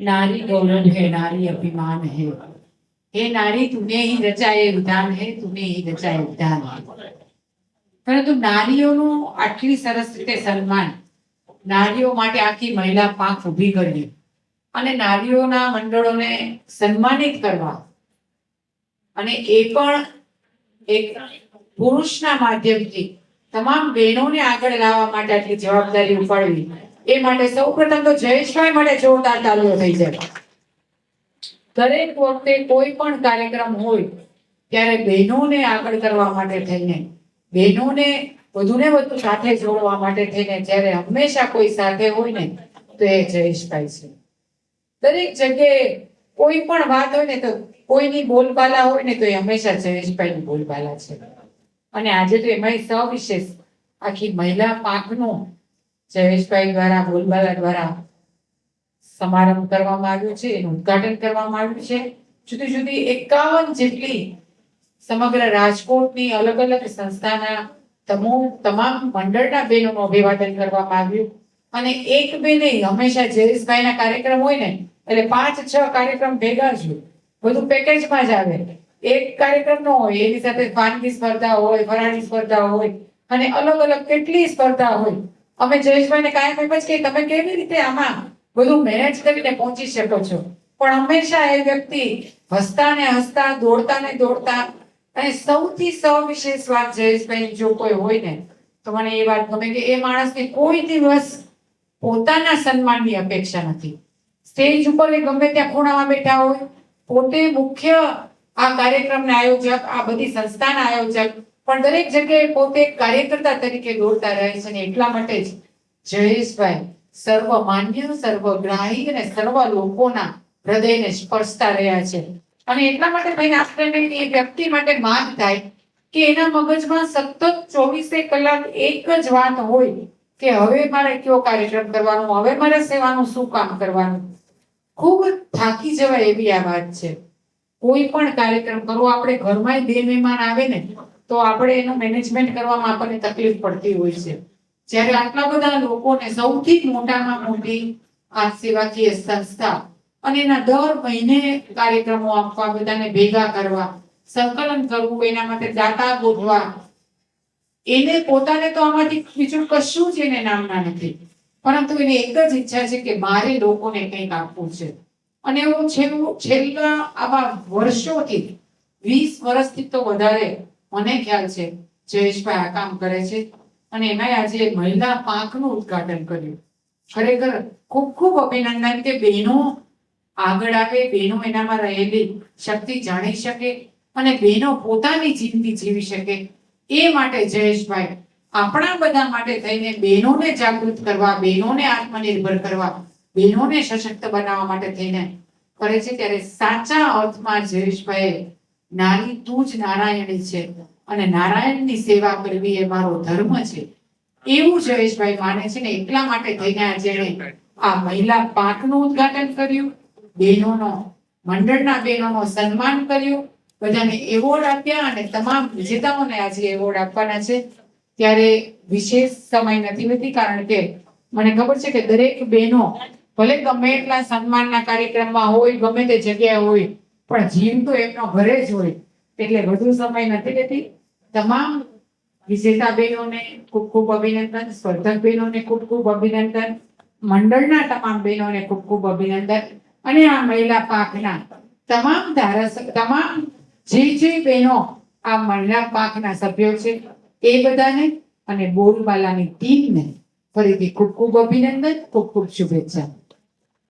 नारी गौरव है, नारी अभिमान है। हे नारी, तूने ही રચાય વિધાન હે તૂને ही રચાય વિધાન પરંતુ નારીઓનું આટલી સરસ રીતે સન્માન નારીઓ માટે આખી મહિલા પાંખ ઊભી કરવી અને નારીઓના મંડળોને સન્માનિત કરવા અને એ પણ એક પુરુષના માધ્યમથી તમામ બહેનોને આગળ લાવવા માટે આટલી જવાબદારી ઉપાડવી એ માટે સૌ પ્રથમ તો જયેશભાઈ માટે જોરદાર તાલીઓ થઈ જાય. દરેક વખતે કોઈ પણ કાર્યક્રમ હોય, ત્યારે બહેનોને આગળ કરવા માટે થઈને, બહેનોને વધુને વધુ સાથે જોડવા માટે થઈને, જ્યારે હંમેશા કોઈ સાથે હોય ને, તો એ જયેશભાઈ છે. દરેક જગ્યાએ કોઈ પણ વાત હોય ને, તો કોઈની બોલબાલા હોય ને, તો એ હંમેશા જયેશભાઈની બોલબાલા છે. અને આજે તો એમાંય સવિશેષ આખી મહિલા પાંખનું જયેશભાઈ દ્વારા બોલબાલા દ્વારા સમારંભ કરવામાં આવ્યો છે, એનું ઉદ્ઘાટન કરવામાં આવ્યું છે. જુદી જુદી એકાવન જેટલી સમગ્ર રાજકોટની અલગ અલગ સંસ્થાના તમામ તમામ મંડળના બહેનોનું અભિવાદન કરવામાં આવ્યું. અને એક બે નહીં હંમેશા જયેશભાઈના કાર્યક્રમ હોય ને, એટલે પાંચ, છ કાર્યક્રમ ભેગા જ બધું પેકેજમાં જ આવે. એક કાર્યક્રમ ન હોય, એની સાથે વાનગી સ્પર્ધા હોય, ફરાળી સ્પર્ધા હોય, અને અલગ અલગ કેટલી સ્પર્ધા હોય. અમે જયેશભાઈને કાયમ એમ જ કે તમે કેવી રીતે આમાં બધું મેનેજ કરીને પહોંચી શકો છો? પણ હંમેશા એ વ્યક્તિ હસતા ને હસતા દોડતા ને દોડતા અને સૌથી સવિશેષ વાત જયેશભાઈ જો કોઈ હોય ને, તો મને એ વાત ગમે કે એ માણસને કોઈ દિવસ પોતાના સન્માનની અપેક્ષા નથી. સ્ટેજ ઉપર એ ગમે ત્યાં ખૂણામાં બેઠા હોય, પોતે મુખ્ય આ કાર્યક્રમના આયોજક, આ બધી સંસ્થાના આયોજક પણ દરેક જગ્યાએ પોતે કાર્યકર્તા તરીકે દોડતા રહે છે અને એટલા માટે જ જયેશભાઈ સર્વમાન્ય, સર્વગ્રાહી અને સર્વ લોકોના હૃદયને સ્પર્શતા રહ્યા છે. અને એટલા માટે એ વ્યક્તિ માટે માન થાય કે એના મગજમાં સતત ચોવીસે કલાક એક જ વાત હોય કે હવે મારે કયો કાર્યક્રમ કરવાનો, હવે મારે સેવાનું શું કામ કરવાનું? ખૂબ થાકી જવાય એવી આ વાત છે. કોઈ પણ કાર્યક્રમ કરવો આપણે ઘરમાં બે મહેમાન આવે ને તો આપણે એનું મેનેજમેન્ટ કરવામાં આપણને તકલીફ પડતી હોય છે. જ્યારે આટલા બધા લોકોને સૌથી મોટામાં મોટી આ સેવાકીય સંસ્થા. અને એના દર મહિને કાર્યક્રમો આપવા, બધાને ભેગા કરવા, સંકલન કરવું, એના માટે દાતા ગોઠવા. એને પોતાને તો આમાંથી બીજું કશું જ એને નામના નથી. પરંતુ એને એક જ ઈચ્છા છે કે મારે લોકોને કંઈક આપવું છે. અને એવું છેલ્લું, છેલ્લા આવા વર્ષોથી, વીસ વર્ષથી તો વધારે મને ખ્યાલ છે. જયેશભાઈ આ કામ કરે છે. અને એમાંય આજે મહિલા પાંખનું ઉદ્ઘાટન કર્યું. ખરેખર ખૂબ ખૂબ અભિનંદન કે બહેનો આગળ આવે, બહેનો એનામાં રહેલી શક્તિ જાણી શકે અને બહેનો પોતાની જિંદગી જીવી શકે. એ માટે જયેશભાઈ આપણા બધા માટે થઈને બહેનોને જાગૃત કરવા, બહેનોને આત્મનિર્ભર કરવા, બહેનોને સશક્ત બનાવવા માટે થઈને કરે છે. ત્યારે સાચા અર્થમાં જયેશભાઈ નારી તું જ નારાયણી છે. અને નારાયણની સેવા કરવી એ મારો ધર્મ છે. એવું જયેશભાઈ માને છે ને એટલા માટે થઈને આજે આ મહિલા પાંખનું ઉદ્ઘાટન કર્યું, બહેનોનો, મંડળના બહેનોનો સન્માન કર્યું, બધાને એવોર્ડ આપ્યા અને તમામ વિજેતાઓને આજે એવોર્ડ આપવાના છે. ત્યારે વિશેષ સમય નથી નથી કારણ કે મને ખબર છે કે દરેક બહેનો ભલે ગમે એટલા સન્માનના કાર્યક્રમમાં હોય, ગમે તે જગ્યાએ હોય પણ જીવ તો એમનો ઘરે જ હોય. એટલે વધુ સમય નથી લેતી. તમામ વિજેતા બહેનોને ખૂબ ખૂબ અભિનંદન, સ્પર્ધક બહેનોને ખૂબ ખૂબ અભિનંદન, મંડળના તમામ બહેનોને ખૂબ ખૂબ અભિનંદન અને આ મહિલા પાકના તમામ ધારાસભ્ય, તમામ જે જે બહેનો આ મહિલા પાકના સભ્યો છે, એ બધાને અને બોલબાલાની ટીમને ફરીથી ખૂબ ખૂબ અભિનંદન, ખૂબ ખૂબ શુભેચ્છા.